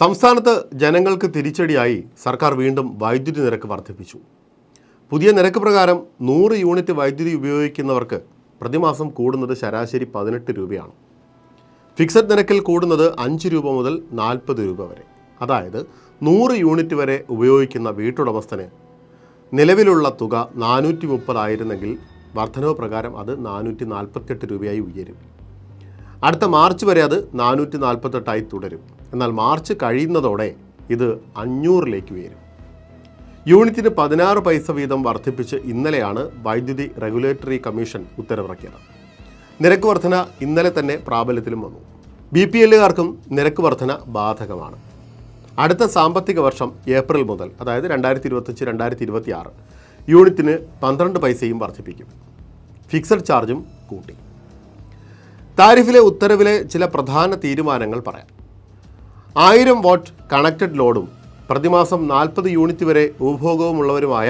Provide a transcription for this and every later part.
സംസ്ഥാനത്ത് ജനങ്ങൾക്ക് തിരിച്ചടിയായി സർക്കാർ വീണ്ടും വൈദ്യുതി നിരക്ക് വർദ്ധിപ്പിച്ചു. പുതിയ നിരക്ക് പ്രകാരം നൂറ് യൂണിറ്റ് വൈദ്യുതി ഉപയോഗിക്കുന്നവർക്ക് പ്രതിമാസം കൂടുന്നത് ശരാശരി പതിനെട്ട് രൂപയാണ്. ഫിക്സഡ് നിരക്കിൽ കൂടുന്നത് അഞ്ച് രൂപ മുതൽ നാൽപ്പത് രൂപ വരെ. അതായത് നൂറ് യൂണിറ്റ് വരെ ഉപയോഗിക്കുന്ന വീട്ടുടമസ്ഥന് നിലവിലുള്ള തുക നാനൂറ്റി മുപ്പതായിരുന്നെങ്കിൽ വർധനവ് പ്രകാരം അത് നാനൂറ്റി നാൽപ്പത്തെട്ട് രൂപയായി ഉയരും. അടുത്ത മാർച്ച് വരെ അത് നാനൂറ്റി നാൽപ്പത്തെട്ടായി തുടരും. എന്നാൽ മാർച്ച് കഴിയുന്നതോടെ ഇത് അഞ്ഞൂറിലേക്ക് ഉയരും. യൂണിറ്റിന് പതിനാറ് പൈസ വീതം വർദ്ധിപ്പിച്ച് ഇന്നലെയാണ് വൈദ്യുതി റെഗുലേറ്ററി കമ്മീഷൻ ഉത്തരവിറക്കിയത്. നിരക്ക് വർധന ഇന്നലെ തന്നെ പ്രാബല്യത്തിലും വന്നു. ബി പി എല്ലുകാർക്കും നിരക്ക് വർധന ബാധകമാണ്. അടുത്ത സാമ്പത്തിക വർഷം ഏപ്രിൽ മുതൽ അതായത് രണ്ടായിരത്തി ഇരുപത്തഞ്ച് രണ്ടായിരത്തി ഇരുപത്തി യൂണിറ്റിന് പന്ത്രണ്ട് പൈസയും വർദ്ധിപ്പിക്കും. ഫിക്സഡ് ചാർജും കൂട്ടി. താരിഫിലെ ഉത്തരവിലെ ചില പ്രധാന തീരുമാനങ്ങൾ പറയാം. ആയിരം വാട്ട് കണക്റ്റഡ് ലോഡും പ്രതിമാസം നാൽപ്പത് യൂണിറ്റ് വരെ ഉപഭോഗവുമുള്ളവരുമായ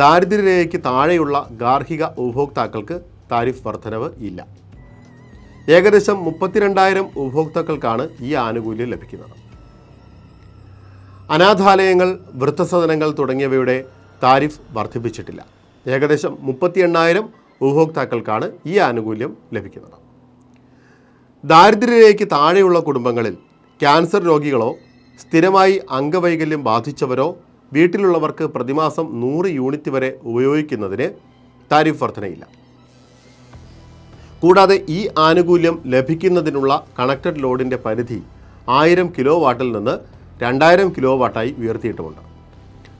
ദാരിദ്ര്യരേഖയ്ക്ക് താഴെയുള്ള ഗാർഹിക ഉപഭോക്താക്കൾക്ക് താരിഫ് വർധനവ് ഇല്ല. ഏകദേശം മുപ്പത്തിരണ്ടായിരം ഉപഭോക്താക്കൾക്കാണ് ഈ ആനുകൂല്യം ലഭിക്കുന്നത്. അനാഥാലയങ്ങൾ വൃദ്ധസദനങ്ങൾ തുടങ്ങിയവയുടെ താരിഫ് വർദ്ധിപ്പിച്ചിട്ടില്ല ഏകദേശം മുപ്പത്തി എണ്ണായിരം ഉപഭോക്താക്കൾക്കാണ് ഈ ആനുകൂല്യം ലഭിക്കുന്നത്. ദാരിദ്ര്യരേഖയ്ക്ക് താഴെയുള്ള കുടുംബങ്ങളിൽ ക്യാൻസർ രോഗികളോ സ്ഥിരമായി അംഗവൈകല്യം ബാധിച്ചവരോ വീട്ടിലുള്ളവർക്ക് പ്രതിമാസം നൂറ് യൂണിറ്റ് വരെ ഉപയോഗിക്കുന്നതിന് താരിഫ് വർധനയില്ല. കൂടാതെ ഈ ആനുകൂല്യം ലഭിക്കുന്നതിനുള്ള കണക്റ്റഡ് ലോഡിന്റെ പരിധി ആയിരം കിലോ വാട്ടിൽ നിന്ന് രണ്ടായിരം കിലോ വാട്ടായി ഉയർത്തിയിട്ടുമുണ്ട്.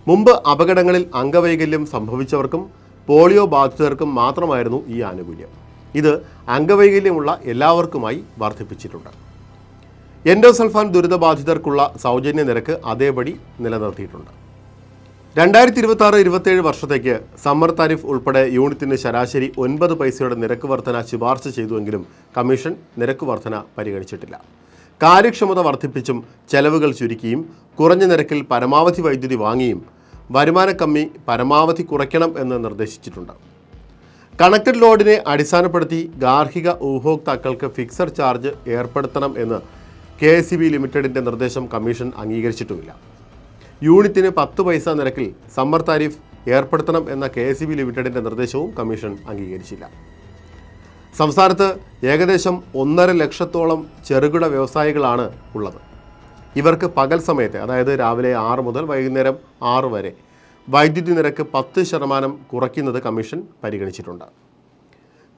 മുമ്പ് അപകടങ്ങളിൽ അംഗവൈകല്യം സംഭവിച്ചവർക്കും പോളിയോ ബാധിതർക്കും മാത്രമായിരുന്നു ഈ ആനുകൂല്യം. ഇത് അംഗവൈകല്യമുള്ള എല്ലാവർക്കുമായി വർദ്ധിപ്പിച്ചിട്ടുണ്ട്. എൻഡോസൾഫാൻ ദുരിതബാധിതർക്കുള്ള സൗജന്യ നിരക്ക് അതേപടി നിലനിർത്തിയിട്ടുണ്ട്. രണ്ടായിരത്തി ഇരുപത്തി ആറ് ഇരുപത്തേഴ് വർഷത്തേക്ക് സമ്മർ താരിഫ് ഉൾപ്പെടെ യൂണിറ്റിന് ശരാശരി ഒൻപത് പൈസയുടെ നിരക്ക് വർധന ശുപാർശ ചെയ്തുവെങ്കിലും കമ്മീഷൻ നിരക്ക് വർധന പരിഗണിച്ചിട്ടില്ല. കാര്യക്ഷമത വർദ്ധിപ്പിച്ചും ചെലവുകൾ ചുരുക്കിയും കുറഞ്ഞ നിരക്കിൽ പരമാവധി വൈദ്യുതി വാങ്ങിയും വരുമാന കമ്മി പരമാവധി കുറയ്ക്കണം എന്ന് നിർദ്ദേശിച്ചിട്ടുണ്ട്. കണക്റ്റഡ് ലോഡിനെ അടിസ്ഥാനപ്പെടുത്തി ഗാർഹിക ഉപഭോക്താക്കൾക്ക് ഫിക്സഡ് ചാർജ് ഏർപ്പെടുത്തണം എന്ന് കെ എസ് സി ബി ലിമിറ്റഡിന്റെ നിർദ്ദേശം കമ്മീഷൻ അംഗീകരിച്ചിട്ടുമില്ല. യൂണിറ്റിന് പത്ത് പൈസ നിരക്കിൽ സമ്മർ താരിഫ് ഏർപ്പെടുത്തണം എന്ന കെ എസ് സി ബി ലിമിറ്റഡിന്റെ നിർദ്ദേശവും കമ്മീഷൻ അംഗീകരിച്ചില്ല. സംസ്ഥാനത്ത് ഏകദേശം ഒന്നര ലക്ഷത്തോളം ചെറുകിട വ്യവസായികളാണ് ഉള്ളത്. ഇവർക്ക് പകൽ സമയത്ത് അതായത് രാവിലെ ആറ് മുതൽ വൈകുന്നേരം ആറ് വരെ വൈദ്യുതി നിരക്ക് പത്ത് ശതമാനം കുറയ്ക്കുന്നത് കമ്മീഷൻ പരിഗണിച്ചിട്ടുണ്ട്.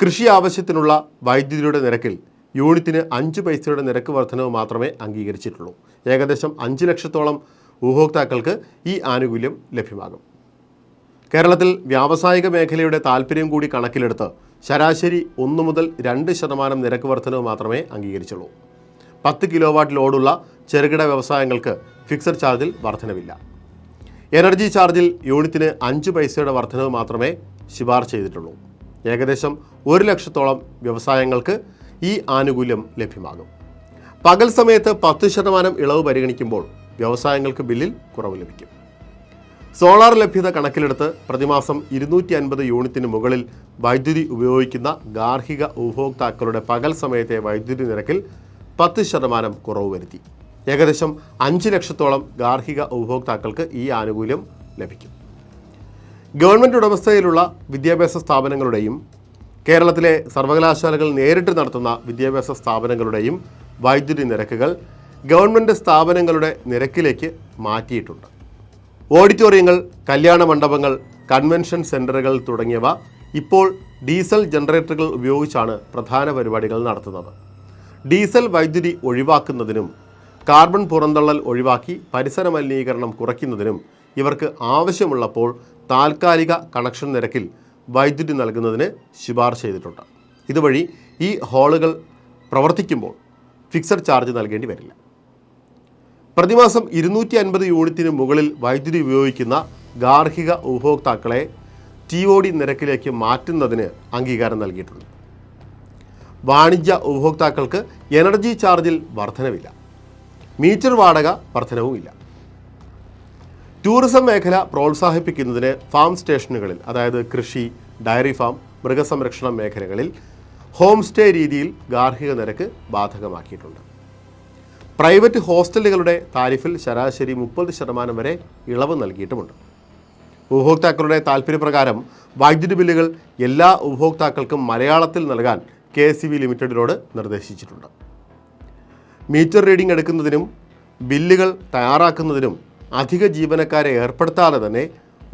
കൃഷി ആവശ്യത്തിനുള്ള വൈദ്യുതിയുടെ നിരക്കിൽ യൂണിറ്റിന് അഞ്ച് പൈസയുടെ നിരക്ക് വർധനവ് മാത്രമേ അംഗീകരിച്ചിട്ടുള്ളൂ. ഏകദേശം അഞ്ച് ലക്ഷത്തോളം ഉപഭോക്താക്കൾക്ക് ഈ ആനുകൂല്യം ലഭ്യമാകും. കേരളത്തിൽ വ്യാവസായിക മേഖലയുടെ താൽപ്പര്യം കൂടി കണക്കിലെടുത്ത് ശരാശരി ഒന്ന് മുതൽ രണ്ട് ശതമാനം നിരക്ക് വർധനവ് മാത്രമേ അംഗീകരിച്ചുള്ളൂ. പത്ത് കിലോ വാട്ട് ലോഡുള്ള ചെറുകിട വ്യവസായങ്ങൾക്ക് ഫിക്സഡ് ചാർജിൽ വർധനവില്ല. എനർജി ചാർജിൽ യൂണിറ്റിന് അഞ്ച് പൈസയുടെ വർധനവ് മാത്രമേ ശുപാർശ ചെയ്തിട്ടുള്ളൂ. ഏകദേശം ഒരു ലക്ഷത്തോളം വ്യവസായങ്ങൾക്ക് ഈ ആനുകൂല്യം ലഭ്യമാകും. പകൽ സമയത്ത് പത്ത് ശതമാനം ഇളവ് പരിഗണിക്കുമ്പോൾ വ്യവസായങ്ങൾക്ക് ബില്ലിൽ കുറവ് ലഭിക്കും. സോളാർ ലഭ്യത കണക്കിലെടുത്ത് പ്രതിമാസം ഇരുന്നൂറ്റി അൻപത് യൂണിറ്റിന് മുകളിൽ വൈദ്യുതി ഉപയോഗിക്കുന്ന ഗാർഹിക ഉപഭോക്താക്കളുടെ പകൽ സമയത്തെ വൈദ്യുതി നിരക്കിൽ പത്ത് ശതമാനം കുറവ് വരുത്തി. ഏകദേശം അഞ്ച് ലക്ഷത്തോളം ഗാർഹിക ഉപഭോക്താക്കൾക്ക് ഈ ആനുകൂല്യം ലഭിക്കും. ഗവൺമെന്റ് ഉടമസ്ഥയിലുള്ള വിദ്യാഭ്യാസ സ്ഥാപനങ്ങളുടെയും കേരളത്തിലെ സർവകലാശാലകൾ നേരിട്ട് നടത്തുന്ന വിദ്യാഭ്യാസ സ്ഥാപനങ്ങളുടെയും വൈദ്യുതി നിരക്കുകൾ ഗവൺമെന്റ് സ്ഥാപനങ്ങളുടെ നിരക്കിലേക്ക് മാറ്റിയിട്ടുണ്ട്. ഓഡിറ്റോറിയങ്ങൾ കല്യാണ മണ്ഡപങ്ങൾ കൺവെൻഷൻ സെന്ററുകൾ തുടങ്ങിയവ ഇപ്പോൾ ഡീസൽ ജനറേറ്ററുകൾ ഉപയോഗിച്ചാണ് പ്രധാന പരിപാടികൾ നടത്തുന്നത്. ഡീസൽ വൈദ്യുതി ഒഴിവാക്കുന്നതിനും കാർബൺ പുറന്തള്ളൽ ഒഴിവാക്കി പരിസര മലിനീകരണം കുറയ്ക്കുന്നതിനും ഇവർക്ക് ആവശ്യമുള്ളപ്പോൾ താൽക്കാലിക കണക്ഷൻ നിരക്കിൽ വൈദ്യുതി നൽകുന്നതിന് ശുപാർശ ചെയ്തിട്ടുണ്ട്. ഇതുവഴി ഈ ഹാളുകൾ പ്രവർത്തിക്കുമ്പോൾ ഫിക്സഡ് ചാർജ് നൽകേണ്ടി വരില്ല. പ്രതിമാസം ഇരുന്നൂറ്റി അൻപത് യൂണിറ്റിന് മുകളിൽ വൈദ്യുതി ഉപയോഗിക്കുന്ന ഗാർഹിക ഉപഭോക്താക്കളെ ടി ഒ ഡി നിരക്കിലേക്ക് മാറ്റുന്നതിന് അംഗീകാരം നൽകിയിട്ടുണ്ട്. വാണിജ്യ ഉപഭോക്താക്കൾക്ക് എനർജി ചാർജിൽ വർധനവില്ല. മീറ്റർ വാടക വർധനവുമില്ല. ടൂറിസം മേഖല പ്രോത്സാഹിപ്പിക്കുന്നതിന് ഫാം സ്റ്റേഷനുകളിൽ അതായത് കൃഷി ഡയറി ഫാം മൃഗസംരക്ഷണ മേഖലകളിൽ ഹോം സ്റ്റേ രീതിയിൽ ഗാർഹിക നിരക്ക് ബാധകമാക്കിയിട്ടുണ്ട്. പ്രൈവറ്റ് ഹോസ്റ്റലുകളുടെ താരിഫിൽ ശരാശരി മുപ്പത് ശതമാനം വരെ ഇളവ് നൽകിയിട്ടുമുണ്ട്. ഉപഭോക്താക്കളുടെ താൽപ്പര്യപ്രകാരം വൈദ്യുതി ബില്ലുകൾ എല്ലാ ഉപഭോക്താക്കൾക്കും മലയാളത്തിൽ നൽകാൻ കെ ലിമിറ്റഡിനോട് നിർദ്ദേശിച്ചിട്ടുണ്ട്. മീറ്റർ റീഡിംഗ് എടുക്കുന്നതിനും ബില്ലുകൾ തയ്യാറാക്കുന്നതിനും അധിക ജീവനക്കാരെ ഏർപ്പെടുത്താതെ തന്നെ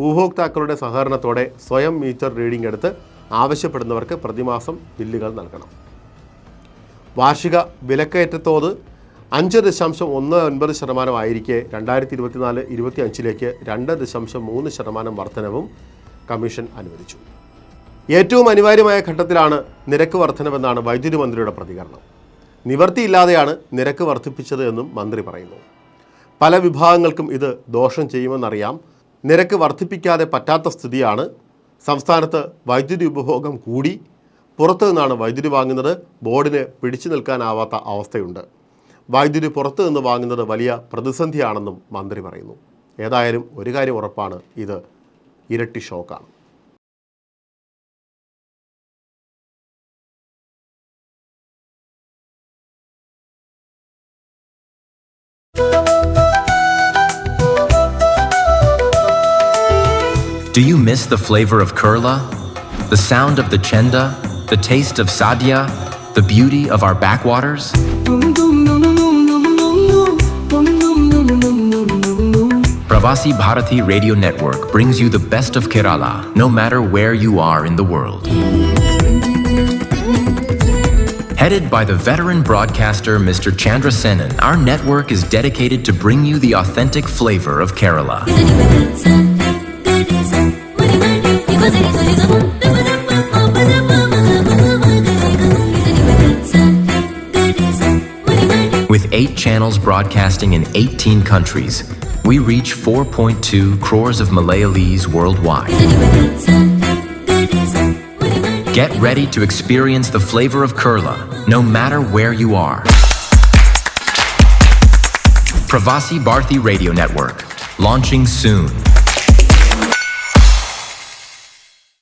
ഉപഭോക്താക്കളുടെ സഹകരണത്തോടെ സ്വയം മീറ്റർ റീഡിംഗ് എടുത്ത് ആവശ്യപ്പെടുന്നവർക്ക് പ്രതിമാസം ബില്ലുകൾ നൽകണം. വാർഷിക വിലക്കയറ്റത്തോത് അഞ്ച് ദശാംശം ഒന്ന് ഒൻപത് ശതമാനമായിരിക്കെ രണ്ടായിരത്തി ഇരുപത്തിനാല് ഇരുപത്തി അഞ്ചിലേക്ക് രണ്ട് ദശാംശം മൂന്ന് ശതമാനം വർധനവും കമ്മീഷൻ അനുവദിച്ചു. ഏറ്റവും അനിവാര്യമായ ഘട്ടത്തിലാണ് നിരക്ക് വർധനവെന്നാണ് വൈദ്യുതി മന്ത്രിയുടെ പ്രതികരണം. നിവർത്തിയില്ലാതെയാണ് നിരക്ക് വർദ്ധിപ്പിച്ചത് എന്നും മന്ത്രി പറയുന്നു. പല വിഭാഗങ്ങൾക്കും ഇത് ദോഷം ചെയ്യുമെന്നറിയാം. നിരക്ക് വർദ്ധിപ്പിക്കാതെ പറ്റാത്ത സ്ഥിതിയാണ്. സംസ്ഥാനത്ത് വൈദ്യുതി ഉപഭോഗം കൂടി. പുറത്തു നിന്നാണ് വൈദ്യുതി വാങ്ങുന്നത്. ബോർഡിന് പിടിച്ചു നിൽക്കാനാവാത്ത അവസ്ഥയുണ്ട്. വൈദ്യുതി പുറത്തു നിന്ന് വാങ്ങുന്നത് വലിയ പ്രതിസന്ധിയാണെന്നും മന്ത്രി പറയുന്നു. ഏതായാലും ഒരു കാര്യം ഉറപ്പാണ്. ഇത് ഇരട്ടി ഷോക്കാണ്. Do you miss the flavor of Kurla? The sound of the chenda? The taste of sadhya? The beauty of our backwaters? Pravasi Bharati Radio Network brings you the best of Kerala, no matter where you are in the world. Headed by the veteran broadcaster Mr. Chandra Senan, our network is dedicated to bring you the authentic flavor of Kerala. With eight channels broadcasting in 18 countries, we reach 4.2 crores of Malayalees worldwide. Get ready to experience the flavor of Kurla, no matter where you are. Pravasi Bharti Radio Network, launching soon.